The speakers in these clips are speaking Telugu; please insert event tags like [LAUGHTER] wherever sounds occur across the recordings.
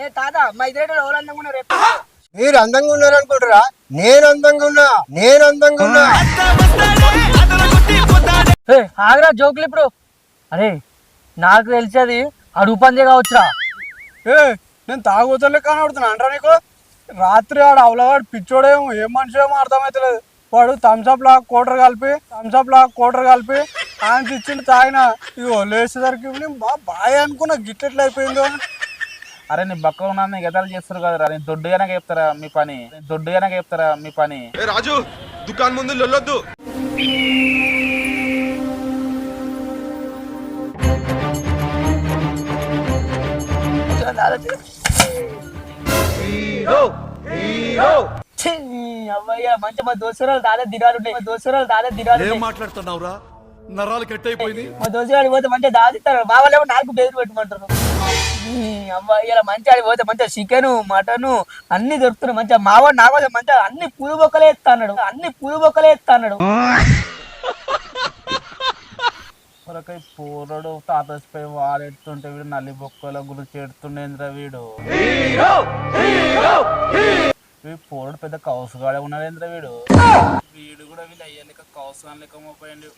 ఏ తాత మా ఇద్దరు ఎవరు అందంగా ఉన్నారు? రేపు మీరు అందంగా ఉన్నారు అనుకుంటారా నేను అందంగా ఉన్నా నేను అందంగా ఉన్నా. ఏ ఆగరా జోకులు ఇప్పుడు. అరే నాకు తెలిసేది అడుగు పందే కావచ్చురా. ఏ నేను తాగుతలే కనబడుతున్నా. అంటారా నీకు? రాత్రి ఆడు అవలవాడు పిచ్చోడేమో ఏం మనిషి ఏమో అర్థమవుతలేదు వాడు థమ్స్అప్ లా కోటర్ కలిపి థమ్స్అప్ లా కోటర్ కలిపి ఆయన ఇచ్చిండు తాగిన. నేను బా బాయ్ అనుకున్నా గిట్టెట్లు అయిపోయిందో అని. అరే నీ బక్క ఉన్నా గతాలు చేస్తారు కదరా నేను దొడ్డుగానే చెప్తారా మీ పని? నేను దొడ్డుగానే చెప్తారా మీ పని? రాజు దుకాణం ముందు లొల్లొద్దు. మంచి మా దోసరాలు దాదా మా దోసరాలు దాదా దినాలు ఏం ఉన్నాయి మాట్లాడుతున్నావురా? నరాలు కట్ అయిపోయింది మా దోసరాలు పోతే మంచిగా దాదిస్తారు మా వాళ్ళు నాకు బెదిరి పెట్టమంటారు. అమ్మాయి ఇలా మంచిగా పోతే మంచిగా చికెన్ మటన్ అన్ని దొరుకుతున్నాయి మంచిగా. మావాడు నా కోసం మంచిగా అన్ని పులు బొక్కలే ఎత్తా అన్నాడు అన్ని పులు బొక్కలే ఎత్తా అన్నాడు కొరకై పూరడు తాతసిపోయి వాడెడుతుంటే వీడు నల్లి బొక్కల గురించి ఎడుతుండేంద్రా వీడు. వీడు పెద్ద కౌసుగాడే ఉన్నాడేంద్రా వీడు. వీడు కూడా వీళ్ళు అయ్యాక కౌసు లెక్క మోపోయిండు.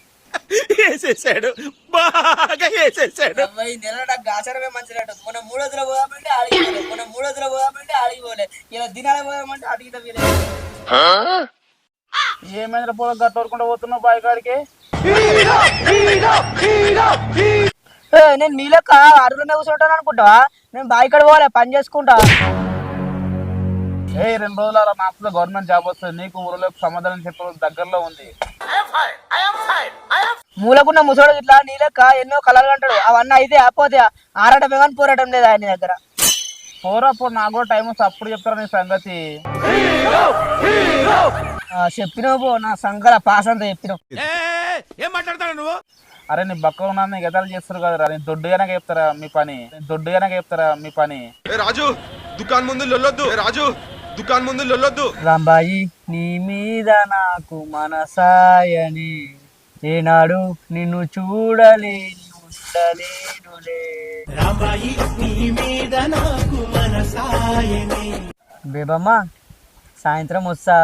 వేసేసాడు. బాగా వేసేసాడు. అవ్వయ్య నెల నాకు గాచరమే మంచిగా మన మూడు రోజులు పోదామంటే ఆడిపోలే మన మూడు రోజులు పోదామంటే ఆడిపోలే ఇలా దినాలు పోదామంటే అడిగిన వీలే. ఏమైనా పొలం గట్టవరకుండా పోతున్నావు బాయ్ కాడికి? నేను మీ లెక్క కూర్చుంటాను అనుకుంటావా? నేను బావి కాడ పోలే పని చేసుకుంటా. ఏ రెండు రోజులు అలా మాకు గవర్నమెంట్ జాబ్ వస్తుంది. నీకు ఊరిలోకి సమాధానం చెప్పే దగ్గరలో ఉంది. మూలకున్న ముసోడు ఇట్లా నీ లెక్క ఎన్నో కలలు అంటాడు. అవన్నీ అయితే పోతే ఆరాటమే కానీ పోరాటం లేదు ఆయన దగ్గర. పోరా పో నాకు కూడా టైం వస్తే అప్పుడు చెప్తారా నీ సంగతి? ఆ, చెప్పినావు పో నా సంకల పాస్ అంతా చెప్పినావు. ఏం మాట్లాడతాడు నువ్వు? అరే నీ బక్క ఉన్నా గతాలు చేస్తారు కదరా. నేను దొడ్డుగానే చెప్తారా మీ పని? దొడ్డుగానే చెప్తారా మీ పని? రాజు దుకాణం ముందు లొల్లొద్దు. ఏ రాజు దుకాణం ముందు లొల్లొద్దు. రాంబాయి నీ మీద నాకు మనసాయని. ఏనాడు నిన్ను చూడలేని ఉండలేనులే. బేబమ్మ సాయంత్రం వస్తా.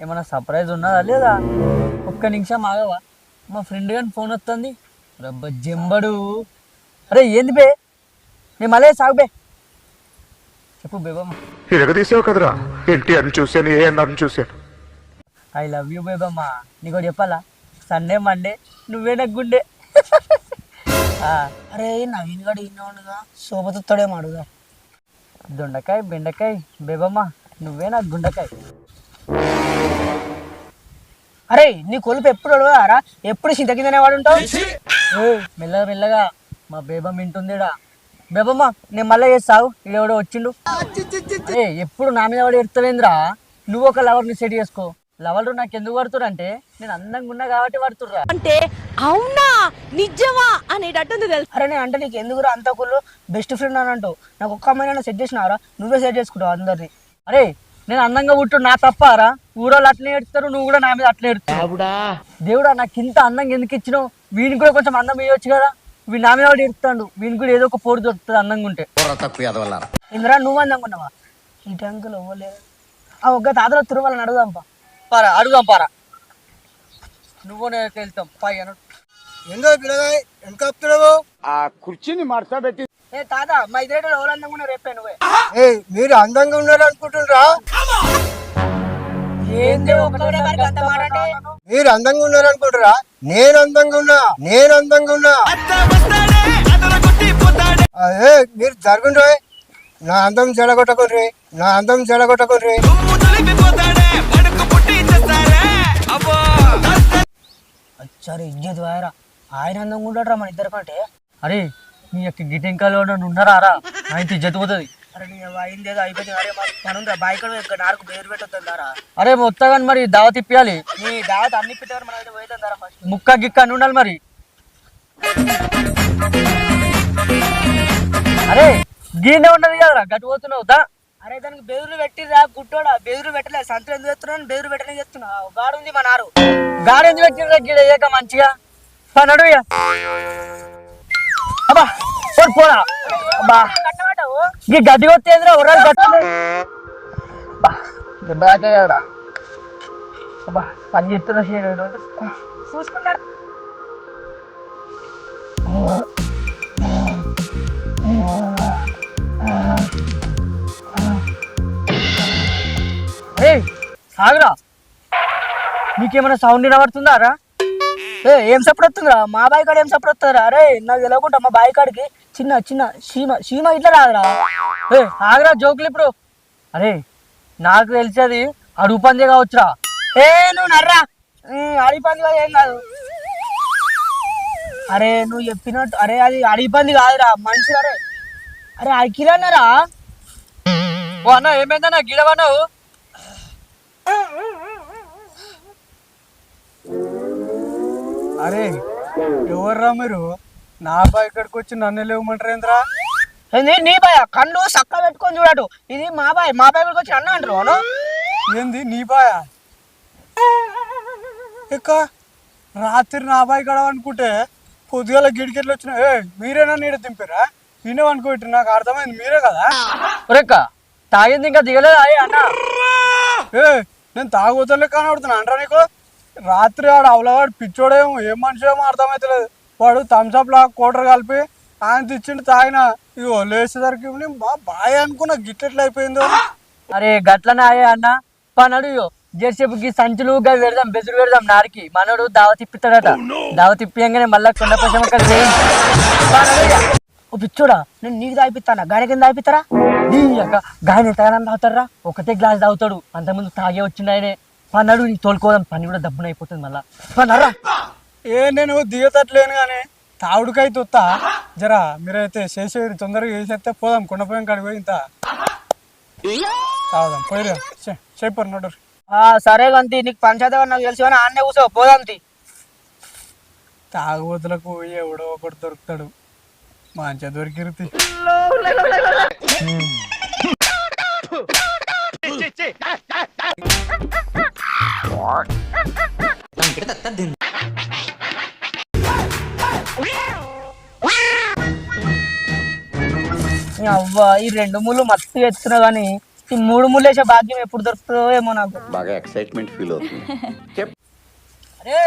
ఏమైనా సర్ప్రైజ్ ఉన్నదా లేదా? ఒక్క నిమిషం ఆగవా. మా ఫ్రెండ్ గాని ఫోన్ వస్తుంది రబ్బ జంబడు. అరే ఏంది బే? నేను మళ్ళీ సాగు బే. చెప్పు బేబమ్మ. ఇరగదీసావు కదరా? ఎన్టీఆర్ని చూశాను ఏఎన్ఆర్ని చూశాను. I love you Bebamma. నీకు చెప్పాలా? సండే మండే నువ్వే నాకు గుండె ఆ, అరే నవీన్ గడు ఇన్నోడుగా శోభతుత్తాడేమో అడుగుదా. దొండకాయ బెండకాయ బేబమ్మ నువ్వే నాకు గుండకాయ. అరే నీ కొలుపు ఎప్పుడు అడగారా ఎప్పుడు చింత కిందనే వాడు ఉంటావు ఏయ్, మెల్లగా మెల్లగా. మా బేబమ్మ వింటుందిడా. బేబమ్మ నేను మళ్ళీ చేస్తావు ఈడెవడో వచ్చిండు. అరే ఎప్పుడు నా మీద వాడు ఎడతలేంద్రా నువ్వు ఒక లవర్ని సెట్ చేసుకో. లవర్లు నాకు ఎందుకు పడుతురు అంటే నేను అందంగా ఉన్నా కాబట్టి పడుతుర్రా అంటే అవునా? నిజమా? అనేటట్టుంది తెలుసు? అరే నేను అంటే నీకు ఎందుకురా అంత కుళ్ళు? బెస్ట్ ఫ్రెండ్ అని అంటావు. నాకు ఒక్క అమ్మాయి సెట్ చేసినారా నువ్వే సెట్ చేసుకుంటావు అందరిని. అరే నేను అందంగా పుట్టు నా తప్పారా? ఊరోళ్ళు అట్లనే ఏడుస్తారు నువ్వు కూడా నా మీద అట్లనే ఏడుస్తావు. దేవుడా నాకు ఇంత అందంగా ఎందుకు ఇచ్చినావు? వీడికి కూడా కొంచెం అందం ఇవ్వచ్చు కదా. వీడు నా మీద వాడు వీడికి కూడా ఏదో ఒక పోరు దొరుకుతుంది అందంగా ఉంటే ఇందిరా నువ్వు అందంగా ఉన్నావా ఈ ట్యాంకులు ఇవ్వలేదు ఆ ఒక్క తాతలో తిరువాలని అడుగుదాంపా. పారా అడుగుదాం పారా. నువ్వు నేను వెళ్తాం? పై అను ఏందో పిల్లగా ఎంత కప్తున్నావు ఏ తాత మా ఇద్దరు ఎవరు అందంగా ఉన్నారు? రేపే నువ్వే. ఏ మీరు అందంగా ఉన్నారు అనుకుంటున్నారా మీరు అందంగా ఉన్నారు అనుకుంటారా నేను అందంగా ఉన్నా నేను అందంగా ఉన్నా. అదే మీరు జరుగుండ్రే నా అందం చెడగొట్టకుండ్రి నా అందం చెడగొట్టకుండ్రి అచ్చారు ఇజ్జత్ వాయరా. ఆయన అందంగా ఉండటరా మన ఇద్దరు కంటే. అరే నీ యొక్క గిటెంకాలో ఉన్నారా రా ఆయన ఇజ్జత్ పోతుంది. అరే మొత్తగాని మరి దావత్ ఇప్పియాలి నీ దావత్ అన్ని ఫస్ట్ ముక్క గిక్క ఉండాలి మరి. అరే గీనే ఉన్నది కదరా గట్టు పోతున్నావు దా. అరే దానికి బెదురు పెట్టిరా గుట్టోడా బెదురు పెట్టలే సంతులు ఎందుకు ఎత్తున్నాను బెదురు పెట్టలే చెప్తున్నావు గాడు ఉంది మా నారు. గాడు ఎందుకు పెట్టిరా గీడ ఏక మంచిగా? పన్నడు అబ్బా పోరా. అబ్బా. ఈ గడ్డి కొట్టేదిరా గట్టి దెబ్బ పని చేస్తున్న చూసుకున్నాడు ఏయ్ సాగురా. నీకేమైనా సౌండ్ వినబడుతుందా రా? ఏ ఏం సప్పుడు వస్తుందిరా మా బాయి కాడ ఏం సప్పుడు వస్తుందిరా అరే నాకు తెలియకుండా మా బాయి కాడికి చిన్న చిన్న సీమ సీమ ఇట్లా రాదురా ఏ ఆగరా జోకులు ఇప్పుడు. అరే నాకు తెలిసేది అడుగు పంది కావచ్చురా. ఏ నువ్వు నర్రా. ఉమ్, అడవి పంది కాదు ఏం కాదు. అరే నువ్వు చెప్పినట్టు అరే అది అడిగి పంది కాదురా మనిషి అరే అరే అఖిలన్నారా ఓ అన్న ఏమైందన్నా గిడవన్నావు అరే ఎవర్రా మీరు? నా బాయ్ ఇక్కడికి వచ్చి నన్ను లేవమంటారు ఏంద్రా ఏంది నీ బాయ్ కళ్ళు సక్క పెట్టుకొని చూడటు. ఇది మా బాయ్ మా బాయ్ వచ్చి అన్న అంటారు అవును? ఏంది నీ బాయా ఇక రాత్రి నా బాయ్ గడ అనుకుంటే పొద్దుగాల గిడికెట్లు వచ్చిన ఏ మీరేనా నీడ దింపారా? నేనే అనుకోటి నాకు అర్థమైంది మీరే కదా? ఒరేక్క తాగింది ఇంకా దిగలేదు? అయ్యి అన్న. ఏ నేను తాగుతలే కనబడుతున్నా అంటారా నీకు? రాత్రి ఆడ అవలవాడు పిచ్చోడేమో ఏం మనిషి ఏమో అర్థమైతలేదు. వాడు థమ్స్అప్ లా కోటర్ కలిపి ఆయన తెచ్చిండు తాగిన. ఇగో లేచేసరికి బా బాయ్ అనుకున్నా గిట్టెట్లు అయిపోయిందో అరే గట్లనే అయ్యే అన్న. పనడు జెర్సేపుకి సంచులు గా పెడదాం బెదురు పెడదాం నారికి. మనోడు దావ తిప్పిస్తాడట దావ తిప్పియంగానే మళ్ళా కొండ పశం ఓ పిచ్చోడా నేను నీకు తాగిపిస్తానా గాని కింద తాగిపిస్తారా నీ అక్క గాని ఎంతగానో తాగుతారా ఒకటే గ్లాస్ తాగుతాడు. అంతకుముందు తాగే వచ్చిండు ఆయనే. పన్నాడు నీకు తోలుకోదాం. పని కూడా దబ్బున అయిపోతుంది మళ్ళా. పన్నరా ఏ నేను దిగతట్లేను కానీ తావుడికైతే వస్తా జరా మీరైతే చేసేది తొందరగా చేసేస్తే పోదాం కొండపోయాం కాడికి పోయి ఇంత. తాగుదాం పోయిరా. చెప్పరు నోడు ఆ సరే గంతి నీకు పంచాయతీ నాకు తెలిసి కానీ ఆన్నే కూర్చో పోదాంతి తాగుబోతులకు ఎవడో ఒకటి దొరుకుతాడు. మంచిగా దొరికిరుతి ఈ అవ్వ ఈ రెండు ముళ్ళు మత్తుగా ఎత్తున్నా కానీ ఈ మూడు ముళ్ళు వేసే భాగ్యం ఎప్పుడు దొరుకుతుందో ఏమో నాకు. బాగా ఎక్సైట్మెంట్ ఫీల్ అవుతుంది. [LAUGHS] అరే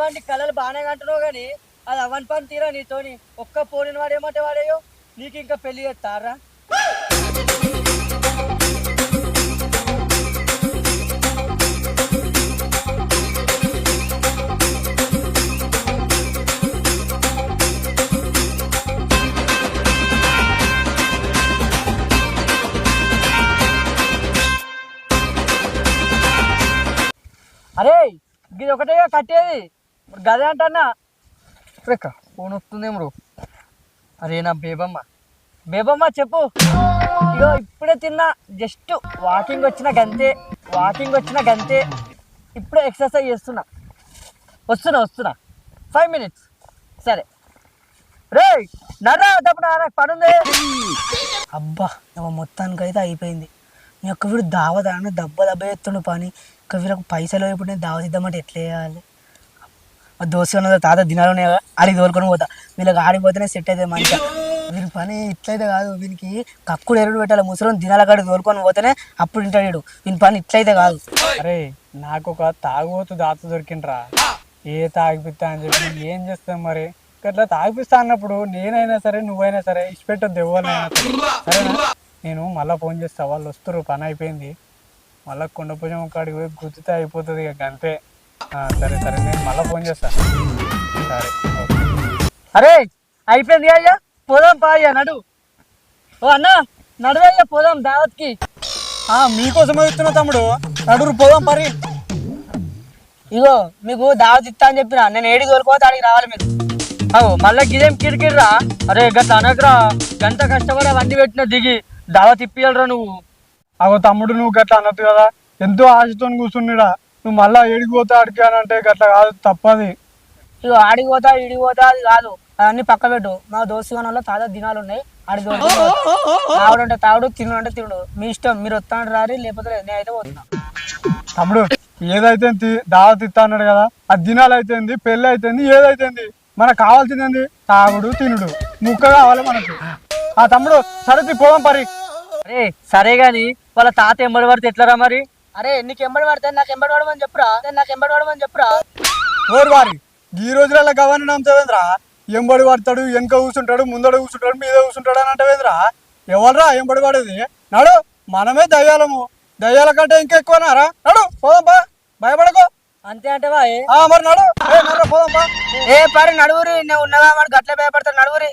వంటి కళలు బాగానే కంటున్నావు కానీ అది అవన్ పని తీరా నీతోని? ఒక్క పోలిన వాడు ఏమంటే వాడేయో? నీకు ఇంకా పెళ్ళి చేస్తారా? ఇది ఒకటే కట్టేది. గదే అంటన్నా? రేక ఫోన్ వస్తుందేం బ్రో అరే నా బేబమ్మ. బేబమ్మ చెప్పు. ఇగో ఇప్పుడే తిన్నా. జస్ట్ వాకింగ్ వచ్చిన గంతే. వాకింగ్ వచ్చిన గంతే. ఇప్పుడే ఎక్సర్సైజ్ చేస్తున్నా. వస్తున్నా వస్తున్నా. Five minutes. సరే. రే నర్రా తప్పుడు నాకు పనుంది. అబ్బా మొత్తానికైతే అయిపోయింది. నీ యొక్క వీడు దావత దబ్బ దెబ్బ దెబ్బ ఎత్తుండు పని. ఇంకా వీళ్ళకి పైసలు ఇప్పుడు నేను దావత ఇద్దామంటే ఎట్లా చేయాలి? మా దోస్తు ఉన్నదో తాత దినాలు ఉన్నాయి? కదా ఆడికి తోలుకొని పోతా. వీళ్ళకి ఆడిపోతేనే సెట్ అయితే మంచిగా. వీరి పని ఇట్లయితే కాదు. వీనికి కక్కుడు ఎరుడు పెట్టాలి. ముసలం దినాల కాడికి తోలుకొని పోతేనే అప్పుడు ఇంటాడు వీని పని ఇట్లయితే కాదు. అరే నాకు ఒక తాగుబోతు దాత దొరికిండ్రా. ఏ తాగిపిస్తా అని చెప్పి ఏం చేస్తాం మరి? అట్లా తాగిపిస్తా అన్నప్పుడు నేనైనా సరే నువ్వైనా సరే ఇచ్చిపెట్టద్దు ఎవరినైనా. సరే. సరేనా? నేను మళ్ళీ ఫోన్ చేస్తా. వాళ్ళు వస్తారు పని అయిపోయింది. మళ్ళీ కొండపూజం కాడికి పోయి గుర్తుతే అయిపోతుంది ఇక అంతే ఆ, సరే సరే నేను మళ్ళీ ఫోన్ చేస్తాను సరే అరే అయిపోయింది అయ్యా? పోదాం పా అయ్యా నడు. ఓ అన్న నడువయ్యా పోదాం దావత్కి. ఆ, మీకోసం ఇస్తున్నా తమ్ముడు. నడురు పోదాం పరి. ఇగో మీకు దావత్ ఇస్తా అని చెప్పిన. నేను ఏడి తోలుకోతే అడిగి రావాలి మీరు అవు మళ్ళీ గిదేం కిరికిర్రా? అరే గత అనకరా గంట కష్టపడి అవన్నీ పెట్టిన దిగి దావత్ ఇప్పియాలరా నువ్వు? అగో తమ్ముడు నువ్వు గట్లా అనొద్దు కదా? ఎంతో ఆశతో కూర్చున్నాడా? నువ్వు మళ్ళా ఏడికి పోతా అడిగానంటే గట్లా కాదు తప్పది. ఇగో ఆడికి పోతా ఈడికి పోతా అది కాదు. అవన్నీ పక్క పెట్టు. మా దోస్తు వల్ల తాజా దినాలు ఉన్నాయి ఆడికి తాగుడు అంటే తాగుడు తినుడు అంటే తినుడు. మీ ఇష్టం. మీరు వస్తాను రారి లేకపోతే లేదు. నేనైతే పోతున్నా. తమ్ముడు ఏదైతే దావత్ ఇస్తా అన్నాడు కదా ఆ దినాలు అయితేంది పెళ్ళి అయితేంది ఏదైతేంది మనకు కావాల్సింది ఏంది? తాగుడు తినుడు. ముక్క కావాలి మనకు. ఆ తమ్ముడు సరే తీ, పోదాం పరి. అరే సరే గాని వాళ్ళ తాత ఎంబడి పడితే ఎట్లరా మరి? అరే నీకు ఎంబడి పడితే నాకు ఎంబడి పడమని చెప్పురా. నాకు ఎంబడి పడమని చెప్పురా. ఓరు వారి ఈ రోజులలో గవర్నర్ నమ్మతావేంద్రా? ఎంబడి పడతాడు వెనక కూర్చుంటాడు ముందడ కూర్చుంటాడు మీద కూర్చుంటాడు అని అంటవేంద్రా? ఎవర్రా ఎంబడి పడేది నడు మనమే దయ్యాలము. దయ్యాల కంటే ఇంకా ఎక్కువనారా నడు పోదాం బా భయపడకో. అంతే అంటవా ఆ మరి నడు. ఏ నడు పోదాం బా ఏ పరి నడువురి నేను ఉన్నగా వాడు గట్ల భయపడతాడు నడువురి.